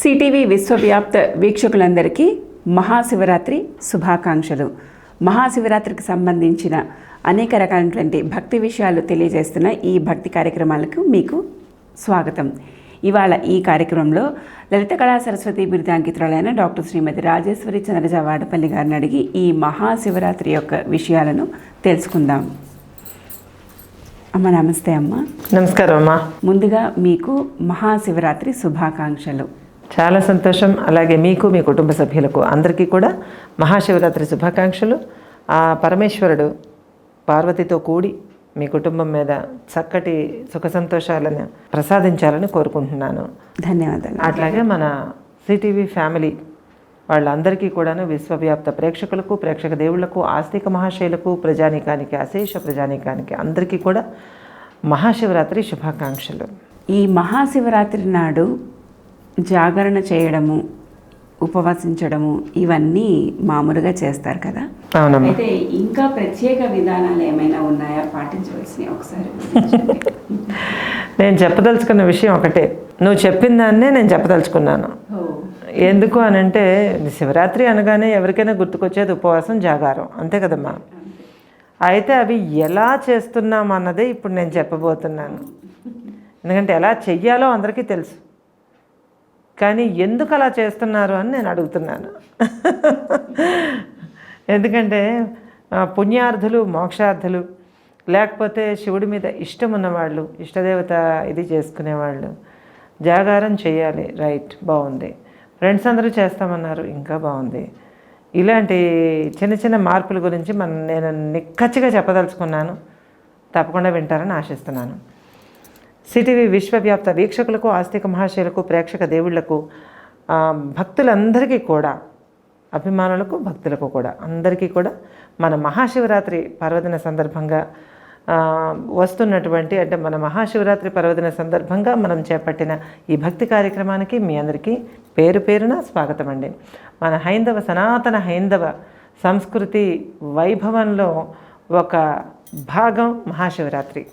CTV విశ్వవ్యాప్త వీక్షకులందరికీ మహాశివరాత్రి శుభాకాంక్షలు. మహాశివరాత్రికి సంబంధించిన అనేక రకాలైనటువంటి భక్తి విషయాలు తెలియజేస్తున్న ఈ భక్తి కార్యక్రమాలకు మీకు స్వాగతం. ఇవాళ ఈ కార్యక్రమంలో లలిత కళా సరస్వతి బిరుదాంకితురాలైన డాక్టర్ శ్రీమతి రాజేశ్వరి చంద్రజ వాడపల్లి గారిని అడిగి ఈ మహాశివరాత్రి యొక్క విషయాలను తెలుసుకుందాం. అమ్మ నమస్తే అమ్మ. నమస్కారం అమ్మా. ముందుగా మీకు మహాశివరాత్రి శుభాకాంక్షలు. చాలా సంతోషం. అలాగే మీకు మీ కుటుంబ సభ్యులకు అందరికీ కూడా మహాశివరాత్రి శుభాకాంక్షలు. ఆ పరమేశ్వరుడు పార్వతితో కూడి మీ కుటుంబం మీద చక్కటి సుఖ సంతోషాలను ప్రసాదించాలని కోరుకుంటున్నాను. ధన్యవాదాలు. అట్లాగే మన సిటీవీ ఫ్యామిలీ వాళ్ళందరికీ కూడాను విశ్వవ్యాప్త ప్రేక్షకులకు ప్రేక్షక దేవుళ్ళకు ఆస్తిక మహాశైలకు ప్రజానీకానికి అశేష ప్రజానీకానికి అందరికీ కూడా మహాశివరాత్రి శుభాకాంక్షలు. ఈ మహాశివరాత్రి నాడు జాగరణ చేయడము ఉపవసించడము ఇవన్నీ మామూలుగా చేస్తారు కదా? అవునమ్మా. అయితే ఇంకా ప్రత్యేక విధానాలు ఏమైనా ఉన్నాయా? పాటించవలసినవి ఒకసారి నేను చెప్పదలుచుకున్న విషయం ఒకటే. నువ్వు చెప్పిన దాన్నే నేను చెప్పదలుచుకున్నాను. ఎందుకు అని అంటే శివరాత్రి అనగానే ఎవరికైనా గుర్తుకొచ్చేది ఉపవాసం జాగారం. అంతే కదమ్మా. అయితే అవి ఎలా చేస్తున్నాం అన్నదే ఇప్పుడు నేను చెప్పబోతున్నాను. ఎందుకంటే ఎలా చెయ్యాలో అందరికీ తెలుసు. కానీ ఎందుకు అలా చేస్తున్నారు అని నేను అడుగుతున్నాను. ఎందుకంటే పుణ్యార్థులు మోక్షార్థులు లేకపోతే శివుడి మీద ఇష్టం ఉన్నవాళ్ళు ఇష్టదేవత ఇది చేసుకునేవాళ్ళు జాగారం చేయాలి రైట్ బాగుంది. ఫ్రెండ్స్ అందరూ చేస్తామన్నారు ఇంకా బాగుంది. ఇలాంటి చిన్న చిన్న మార్పుల గురించి మనం నేను నిక్కచ్చిగా చెప్పదలుచుకున్నాను. తప్పకుండా వింటారని ఆశిస్తున్నాను. సిటీవీ విశ్వవ్యాప్త వీక్షకులకు ఆస్తిక మహాశయులకు ప్రేక్షక దేవుళ్ళకు భక్తులందరికీ కూడా అభిమానులకు భక్తులకు కూడా అందరికీ కూడా మన మహాశివరాత్రి పర్వదిన సందర్భంగా వస్తున్నటువంటి అంటే మన మహాశివరాత్రి పర్వదిన సందర్భంగా మనం చేపట్టిన ఈ భక్తి కార్యక్రమానికి మీ అందరికీ పేరు పేరున స్వాగతం అండి మన హైందవ సనాతన హైందవ సంస్కృతి వైభవంలో ఒక భాగం మహాశివరాత్రి.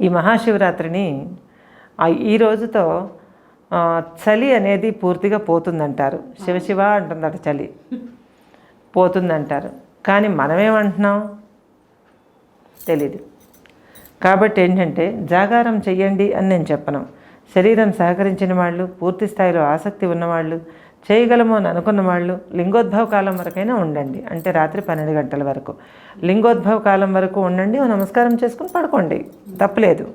ఈ మహాశివరాత్రిని ఈ రోజుతో చలి అనేది పూర్తిగా పోతుందంటారు. శివశివ అంటుందట చలి. పోతుందంటారు. కానీ మనమేమంటున్నాం? తెలీదు. కాబట్టి ఏంటంటే జాగారం చెయ్యండి అని నేను చెప్పను. శరీరం సహకరించిన వాళ్ళు పూర్తి స్థాయిలో ఆసక్తి ఉన్నవాళ్ళు చేయగలము అని అనుకున్న వాళ్ళు లింగోద్భవ కాలం వరకైనా ఉండండి. అంటే రాత్రి పన్నెండు గంటల వరకు. లింగోద్భవ కాలం వరకు ఉండండి నమస్కారం చేసుకుని పడుకోండి. తప్పలేదు.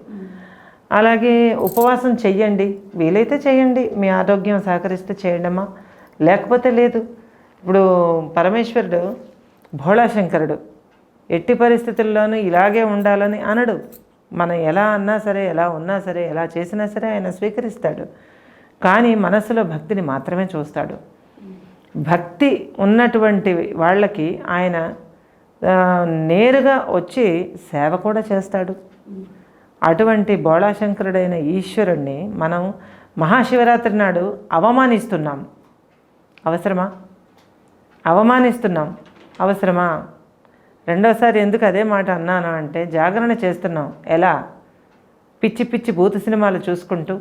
అలాగే ఉపవాసం చెయ్యండి. వీలైతే చేయండి మీ ఆరోగ్యం సహకరిస్తే చేయండమ్మా. లేకపోతే లేదు. ఇప్పుడు పరమేశ్వరుడు భోళాశంకరుడు ఎట్టి పరిస్థితుల్లోనూ ఇలాగే ఉండాలని అనడు. మనం ఎలా అన్నా సరే ఎలా ఉన్నా సరే ఎలా చేసినా సరే ఆయన స్వీకరిస్తాడు. కానీ మనసులో భక్తిని మాత్రమే చూస్తాడు. భక్తి ఉన్నటువంటి వాళ్ళకి ఆయన నేరుగా వచ్చి సేవ కూడా చేస్తాడు. అటువంటి బోళాశంకరుడైన ఈశ్వరుణ్ణి మనం మహాశివరాత్రి నాడు అవమానిస్తున్నాం. అవసరమా? అవమానిస్తున్నాం. అవసరమా? రెండోసారి ఎందుకు అదే మాట అన్నాను అంటే జాగరణ చేస్తున్నాం. ఎలా? పిచ్చి పిచ్చి భూత సినిమాలు చూసుకుంటూ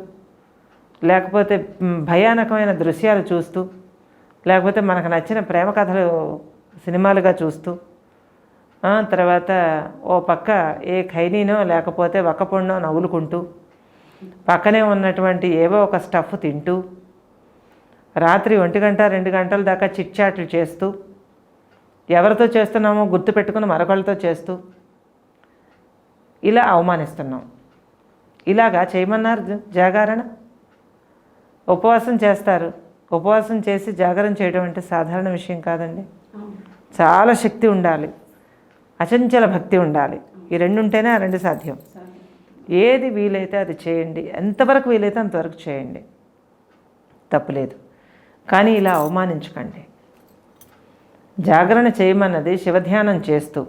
లేకపోతే భయానకమైన దృశ్యాలు చూస్తూ లేకపోతే మనకు నచ్చిన ప్రేమ కథలు సినిమాలుగా చూస్తూ తర్వాత ఓ పక్క ఏ ఖైనీనో లేకపోతే వక్కపొండో నవ్వులుకుంటూ పక్కనే ఉన్నటువంటి ఏవో ఒక స్టఫ్ తింటూ రాత్రి ఒంటి గంట రెండు గంటల దాకా చిట్చాట్లు చేస్తూ ఎవరితో చేస్తున్నామో గుర్తు పెట్టుకుని మరొకళ్ళతో చేస్తూ ఇలా అవమానిస్తున్నాం. ఇలాగా చేయమన్నారు జ- ఉపవాసం చేస్తారు. ఉపవాసం చేసి జాగరణ చేయడం అంటే సాధారణ విషయం కాదండి. చాలా శక్తి ఉండాలి. అచంచల భక్తి ఉండాలి. ఈ రెండు ఉంటేనే ఆ రెండు సాధ్యం. ఏది వీలైతే అది చేయండి. ఎంతవరకు వీలైతే అంతవరకు చేయండి. తప్పులేదు. కానీ ఇలా అవమానించకండి. జాగరణ చేయమన్నది శివధ్యానం చేస్తూ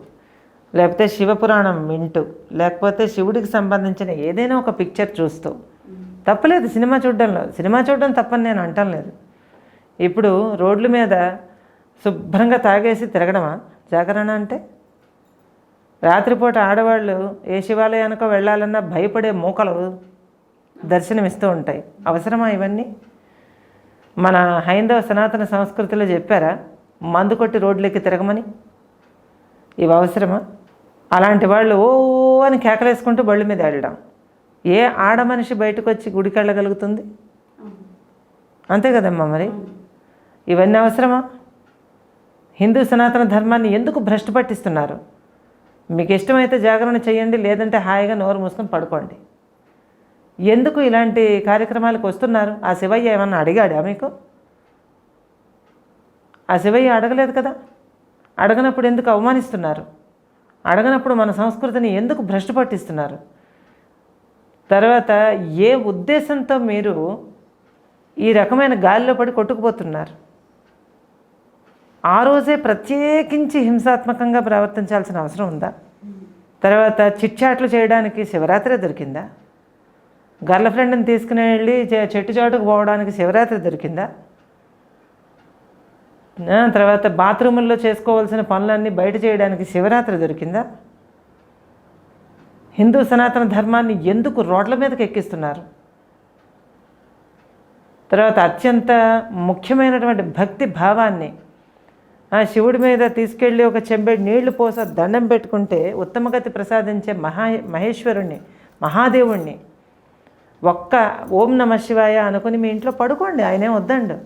లేకపోతే శివపురాణం వింటూ లేకపోతే శివుడికి సంబంధించిన ఏదైనా ఒక పిక్చర్ చూస్తూ తప్పలేదు సినిమా చూడడంలో. సినిమా చూడడం తప్పని నేను అంటం లేదు. ఇప్పుడు రోడ్ల మీద శుభ్రంగా తాగేసి తిరగడమా? జాగరణ అంటే? రాత్రిపూట ఆడవాళ్ళు ఏ శివాలయానికో వెళ్ళాలన్నా భయపడే మూకలు దర్శనమిస్తూ ఉంటాయి. అవసరమా ఇవన్నీ? మన హైందవ సనాతన సంస్కృతిలో చెప్పారా మందు కొట్టి రోడ్లెక్కి తిరగమని? ఇవి అవసరమా అలాంటి వాళ్ళు ఓ అని కేకలేసుకుంటూ బళ్ళు మీద వెళ్ళడం ఏ ఆడ మనిషి బయటకు వచ్చి గుడికి వెళ్ళగలుగుతుంది అంతే కదమ్మా మరి. ఇవన్నీ అవసరమా? హిందూ సనాతన ధర్మాన్ని ఎందుకు భ్రష్టు పట్టిస్తున్నారు? మీకు ఇష్టమైతే జాగరణ చేయండి లేదంటే హాయిగా నోరు మూసుకొని పడుకోండి. ఎందుకు ఇలాంటి కార్యక్రమాలకు వస్తున్నారు? ఆ శివయ్య ఏమన్నా అడిగాడా మీకు? ఆ శివయ్య అడగలేదు కదా? అడగనప్పుడు ఎందుకు అవమానిస్తున్నారు? అడగనప్పుడు మన సంస్కృతిని ఎందుకు భ్రష్టు పట్టిస్తున్నారు? తర్వాత ఏ ఉద్దేశంతో మీరు ఈ రకమైన గాలిలో పడి కొట్టుకుపోతున్నారు? ఆ రోజే ప్రత్యేకించి హింసాత్మకంగా ప్రవర్తించాల్సిన అవసరం ఉందా? తర్వాత చిట్చాట్లు చేయడానికి శివరాత్రి దొరికిందా? గర్ల్ ఫ్రెండ్ని తీసుకుని వెళ్ళి చెట్టు చాటుకు పోవడానికి శివరాత్రి దొరికిందా? తర్వాత బాత్రూముల్లో చేసుకోవాల్సిన పనులన్నీ బయట చేయడానికి శివరాత్రి దొరికిందా? హిందూ సనాతన ధర్మాన్ని ఎందుకు రోడ్ల మీదకి ఎక్కిస్తున్నారు? తర్వాత అత్యంత ముఖ్యమైనటువంటి భక్తి భావాన్ని ఆ శివుడి మీద తీసుకెళ్ళి ఒక చెంబెడు నీళ్ళు పోస దండం పెట్టుకుంటే ఉత్తమగతి ప్రసాదించే మహా మహేశ్వరుణ్ణి మహాదేవుణ్ణి ఒక్క ఓం నమ శివాయ అనుకుని మీ ఇంట్లో పడుకోండి ఆయనే వద్దండు.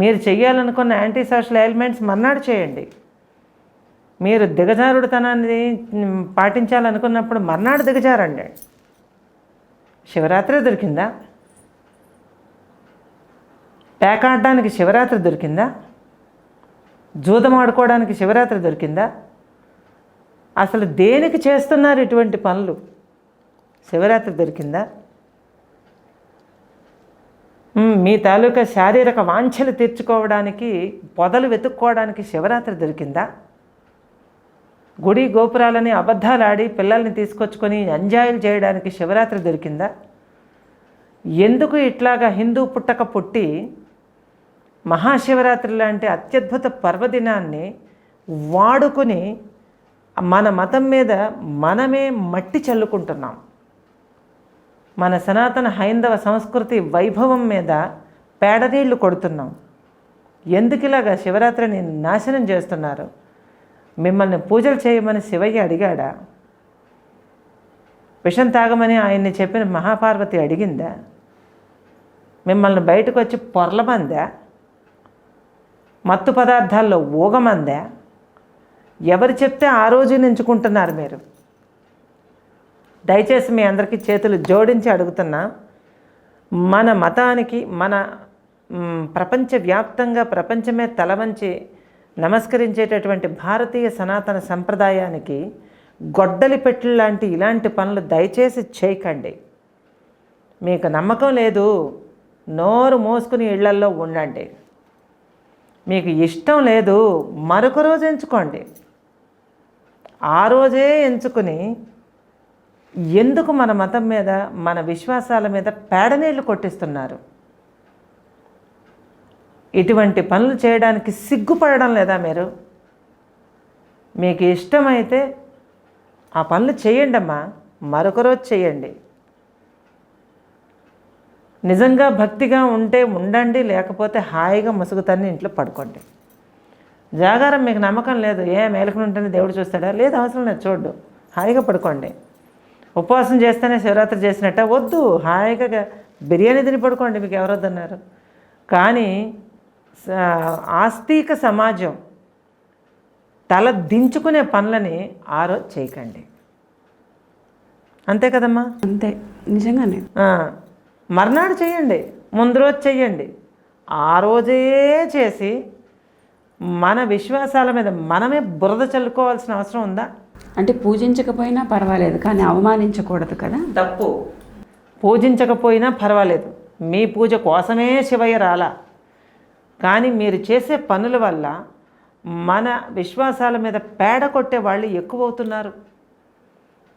మీరు చెయ్యాలనుకున్న యాంటీ సోషల్ ఎలిమెంట్స్ మర్నాడు చేయండి. మీరు దిగజారుడుతనాన్ని పాటించాలనుకున్నప్పుడు మర్నాడు దిగజారండి. శివరాత్రి దొరికిందా? పేకాడడానికి శివరాత్రి దొరికిందా? జూదం ఆడుకోవడానికి శివరాత్రి దొరికిందా? అసలు దేనికి చేస్తున్నారు ఇటువంటి పనులు? శివరాత్రి దొరికిందా? మీ తాలూకా శారీరక వాంఛలు తీర్చుకోవడానికి పొదలు వెతుక్కోవడానికి శివరాత్రి దొరికిందా? గుడి గోపురాలని అబద్ధాలాడి పిల్లల్ని తీసుకొచ్చుకొని ఎంజాయ్లు చేయడానికి శివరాత్రి దొరికిందా? ఎందుకు ఇట్లాగా హిందూ పుట్టక పుట్టి మహాశివరాత్రి లాంటి అత్యద్భుత పర్వదినాన్ని వాడుకొని మన మతం మీద మనమే మట్టి చల్లుకుంటున్నాం. మన సనాతన హైందవ సంస్కృతి వైభవం మీద పేడనీళ్ళు కొడుతున్నాం. ఎందుకు ఇలాగా శివరాత్రిని నాశనం చేస్తున్నారు? మిమ్మల్ని పూజలు చేయమని శివయ్య అడిగాడా? విషం తాగమని ఆయన్ని చెప్పిన మహాపార్వతి అడిగిందా? మిమ్మల్ని బయటకు వచ్చి పొర్లమందా? మత్తు పదార్థాల్లో ఊగమందా? ఎవరు చెప్తే ఆ రోజు ఎంచుకుంటున్నారు మీరు? దయచేసి మీ అందరికీ చేతులు జోడించి అడుగుతున్నా. మన మతానికి మన ప్రపంచవ్యాప్తంగా ప్రపంచమే తలవంచి నమస్కరించేటటువంటి భారతీయ సనాతన సంప్రదాయానికి గొడ్డలి పెట్టె లాంటి ఇలాంటి పనులు దయచేసి చేయకండి. మీకు నమ్మకం లేదు నోరు మోసుకుని ఇళ్ళల్లో ఉండండి. మీకు ఇష్టం లేదు మరొక రోజు ఎంచుకోండి. ఆ రోజే ఎంచుకుని ఎందుకు మన మతం మీద మన విశ్వాసాల మీద పేడనీళ్ళు కొట్టిస్తున్నారు? ఇటువంటి పనులు చేయడానికి సిగ్గుపడడం లేదా మీరు? మీకు ఇష్టమైతే ఆ పనులు చేయండి అమ్మా. మరొక రోజు చేయండి. నిజంగా భక్తిగా ఉంటే ఉండండి లేకపోతే హాయిగా ముసుగుతాన్ని ఇంట్లో పడుకోండి. జాగారం మీకు నమ్మకం లేదు. ఏ మేలుకుని ఉంటుంది దేవుడు చూస్తాడా? లేదు అవసరం లేదు చూడు. హాయిగా పడుకోండి. ఉపవాసం చేస్తేనే శివరాత్రి చేసినట్ట. వద్దు హాయిగా బిర్యానీ తిని పడుకోండి. మీకు ఎవరొద్దన్నారు? కానీ ఆస్తిక సమాజం తల దించుకునే పనులని ఆ రోజు చేయకండి. అంతే కదమ్మా? అంతే. నిజంగానే. ఆ, మర్నాడు చేయండి. ముందు రోజు చెయ్యండి ఆ రోజే చేసి మన విశ్వాసాల మీద మనమే బురద చల్లుకోవాల్సిన అవసరం ఉందా? అంటే పూజించకపోయినా పర్వాలేదు కానీ అవమానించకూడదు కదా? తప్పు. పూజించకపోయినా పర్వాలేదు. మీ పూజ కోసమే శివయ్య రాలా. కానీ మీరు చేసే పనుల వల్ల మన విశ్వాసాల మీద పేడ కొట్టే వాళ్ళు ఎక్కువ అవుతున్నారు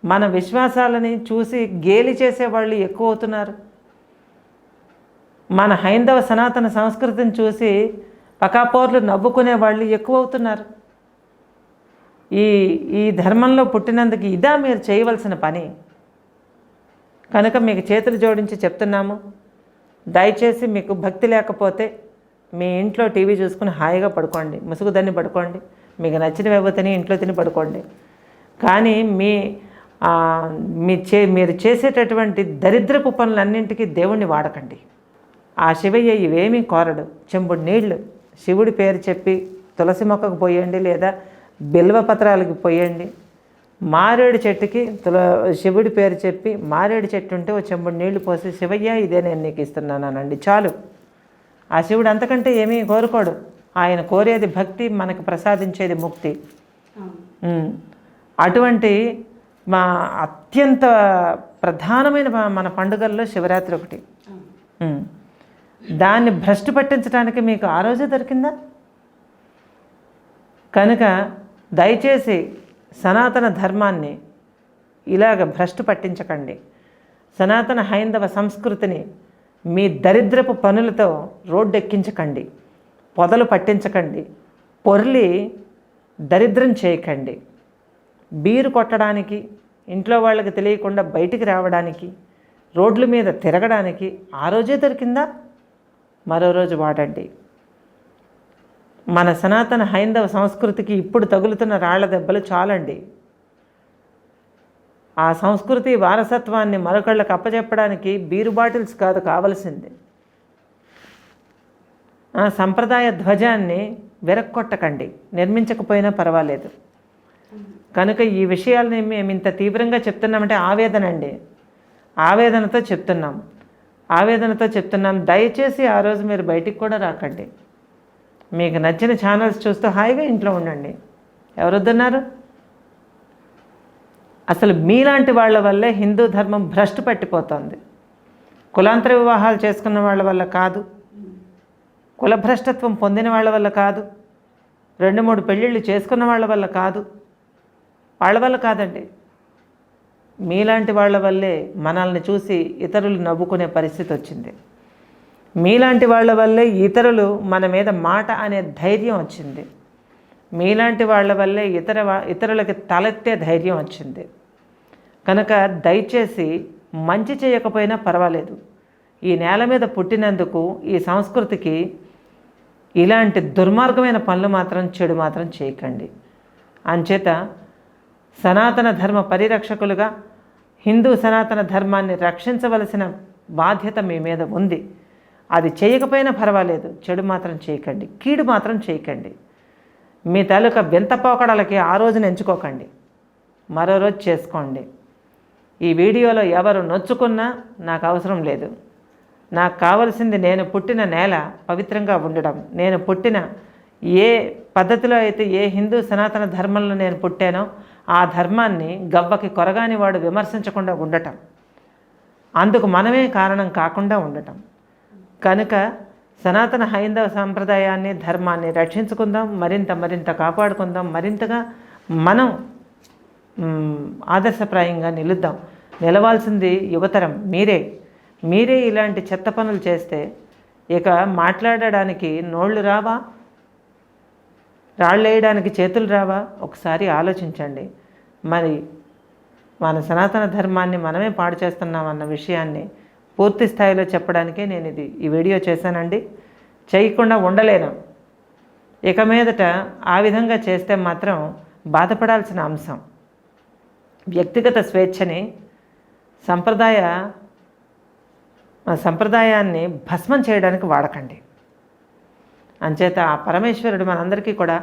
మన విశ్వాసాలని చూసి గేలి చేసే వాళ్ళు ఎక్కువ అవుతున్నారు మన హైందవ సనాతన సంస్కృతిని చూసి పకాపోర్లు నవ్వుకునే వాళ్ళు ఎక్కువ అవుతున్నారు ఈ ఈ ధర్మంలో పుట్టినందుకు ఇదా మీరు చేయవలసిన పని. కనుక మీకు చేతులు జోడించి చెప్తున్నాము. దయచేసి మీకు భక్తి లేకపోతే మీ ఇంట్లో టీవీ చూసుకుని హాయిగా పడుకోండి ముసుగుదాన్ని పడుకోండి మీకు నచ్చిన వ్యవతిని ఇంట్లో తిని పడుకోండి. కానీ మీ మీ చే మీరు చేసేటటువంటి దరిద్రపు పనులన్నింటికీ దేవుణ్ణి వాడకండి. ఆ శివయ్య ఇవేమీ కోరడు. చెంబుడు నీళ్ళు శివుడి పేరు చెప్పి తులసి మొక్కకు పోయండి లేదా బిల్వ పత్రాలకు పోయండి. మారేడు చెట్టుకి తుల శివుడి పేరు చెప్పి మారేడు చెట్టు ఉంటే ఓ చెంబుడు నీళ్ళు పోసి శివయ్య ఇదే నేను నీకు ఇస్తున్నానండి చాలు. ఆ శివుడు అంతకంటే ఏమీ కోరుకోడు. ఆయన కోరేది భక్తి మనకు ప్రసాదించేది ముక్తి. అటువంటి మా అత్యంత ప్రధానమైన మన పండుగల్లో శివరాత్రి ఒకటి. దాన్ని భ్రష్టు పట్టించడానికి మీకు ఆ రోజే దొరికిందా? కనుక దయచేసి సనాతన ధర్మాన్ని ఇలాగ భ్రష్టు పట్టించకండి. సనాతన హైందవ సంస్కృతిని మీ దరిద్రపు పనులతో రోడ్డెక్కించకండి పొదలు పట్టించకండి పొర్లి దరిద్రం చేయకండి. బీరు కొట్టడానికి ఇంట్లో వాళ్ళకి తెలియకుండా బయటికి రావడానికి రోడ్ల మీద తిరగడానికి ఆ రోజే దొరికిందా? మరో రోజు వాడండి. మన సనాతన హైందవ సంస్కృతికి ఇప్పుడు తగులుతున్న రాళ్ళ దెబ్బలు చాలండి. ఆ సంస్కృతి వారసత్వాన్ని మరొకళ్ళకి అప్పచెప్పడానికి బీరు బాటిల్స్ కాదు కావలసింది. ఆ సంప్రదాయ ధ్వజాన్ని వెరక్కొట్టకండి. నిర్మించకపోయినా పర్వాలేదు. కనుక ఈ విషయాల్ని మేము ఇంత తీవ్రంగా చెప్తున్నామంటే ఆవేదన అండి. ఆవేదనతో చెప్తున్నాం. ఆవేదనతో చెప్తున్నాం. దయచేసి ఆ రోజు మీరు బయటికి కూడా రాకండి. మీకు నచ్చిన ఛానల్స్ చూస్తూ హాయిగా ఇంట్లో ఉండండి. ఎవరు అసలు మీలాంటి వాళ్ళ వల్లే హిందూ ధర్మం భ్రష్టు పట్టిపోతుంది. కులాంతర వివాహాలు చేసుకున్న వాళ్ళ వల్ల కాదు. కులభ్రష్టత్వం పొందిన వాళ్ళ వల్ల కాదు. రెండు మూడు పెళ్ళిళ్ళు చేసుకున్న వాళ్ళ వల్ల కాదు. వాళ్ళ వల్ల కాదండి. మీలాంటి వాళ్ళ వల్లే మనల్ని చూసి ఇతరులు నవ్వుకునే పరిస్థితి వచ్చింది. మీలాంటి వాళ్ళ వల్లే ఇతరులు మన మీద మాట అనే ధైర్యం వచ్చింది. మీలాంటి వాళ్ళ వల్లే ఇతర ఇతరులకి తలెత్తే ధైర్యం వచ్చింది. కనుక దయచేసి మంచి చేయకపోయినా పర్వాలేదు. ఈ నేల మీద పుట్టినందుకు ఈ సంస్కృతికి ఇలాంటి దుర్మార్గమైన పనులు మాత్రం చెడు మాత్రం చేయకండి. అంచేత సనాతన ధర్మ పరిరక్షకులుగా హిందూ సనాతన ధర్మాన్ని రక్షించవలసిన బాధ్యత మీ మీద ఉంది. అది చేయకపోయినా పర్వాలేదు చెడు మాత్రం చేయకండి కీడు మాత్రం చేయకండి. మీ తాలూకా వింత పోకడలకి ఆ రోజున ఎంచుకోకండి. మరో రోజు చేసుకోండి. ఈ వీడియోలో ఎవరు నొచ్చుకున్నా నాకు అవసరం లేదు. నాకు కావలసింది నేను పుట్టిన నేల పవిత్రంగా ఉండడం. నేను పుట్టిన ఏ పద్ధతిలో అయితే ఏ హిందూ సనాతన ధర్మంలో నేను పుట్టానో ఆ ధర్మాన్ని గవ్వకి కొరగాని వాడు విమర్శించకుండా ఉండటం. అందుకు మనమే కారణం కాకుండా ఉండటం. కనుక సనాతన హైందవ సాంప్రదాయాన్ని ధర్మాన్ని రక్షించుకుందాం మరింత మరింత కాపాడుకుందాం మరింతగా మనం ఆదర్శప్రాయంగా నిలుద్దాం. నిలవాల్సింది యువతరం మీరే. మీరే ఇలాంటి చెత్త పనులు చేస్తే ఇక మాట్లాడడానికి నోళ్ళు రావా? రాళ్ళు వేయడానికి చేతులు రావా? ఒకసారి ఆలోచించండి. మరి మన సనాతన ధర్మాన్ని మనమే పాడు చేస్తున్నాం అన్న విషయాన్ని పూర్తి స్థాయిలో చెప్పడానికే నేను ఇది ఈ వీడియో చేశానండి. చేయకుండా ఉండలేను. ఇక మీదట ఆ విధంగా చేస్తే మాత్రం బాధపడాల్సిన అంశం. వ్యక్తిగత స్వేచ్ఛని సంప్రదాయ సంప్రదాయాన్ని భస్మం చేయడానికి వాడకండి. అంచేత ఆ పరమేశ్వరుడు మనందరికీ కూడా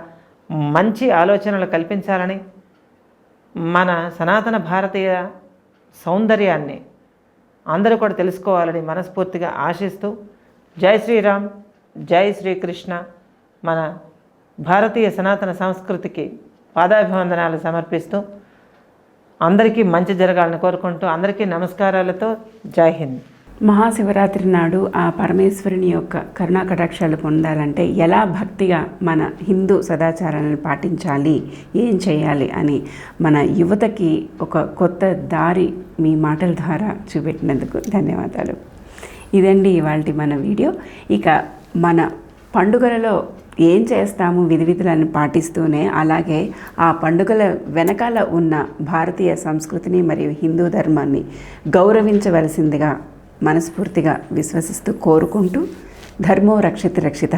మంచి ఆలోచనలు కల్పించాలని మన సనాతన భారతీయ సౌందర్యాన్ని అందరూ కూడా తెలుసుకోవాలని మనస్ఫూర్తిగా ఆశిస్తూ జై శ్రీరామ్ జై శ్రీకృష్ణ. మన భారతీయ సనాతన సంస్కృతికి పాదాభివందనాలు సమర్పిస్తూ అందరికీ మంచి జరగాలని కోరుకుంటూ అందరికీ నమస్కారాలతో జై హింద్. మహాశివరాత్రి నాడు ఆ పరమేశ్వరుని యొక్క కరుణా కటాక్షాలు పొందాలంటే ఎలా భక్తిగా మన హిందూ సదాచారాలను పాటించాలి ఏం చేయాలి అని మన యువతకి ఒక కొత్త దారి మీ మాటల ద్వారా చూపెట్టినందుకు ధన్యవాదాలు. ఇదండి ఇవాళ మన వీడియో. ఇక మన పండుగలలో ఏం చేస్తాము విధి విధులను పాటిస్తూనే అలాగే ఆ పండుగల వెనకాల ఉన్న భారతీయ సంస్కృతిని మరియు హిందూ ధర్మాన్ని గౌరవించవలసిందిగా మనస్ఫూర్తిగా విశ్వసిస్తూ కోరుకుంటూ ధర్మో రక్షిత రక్షిత.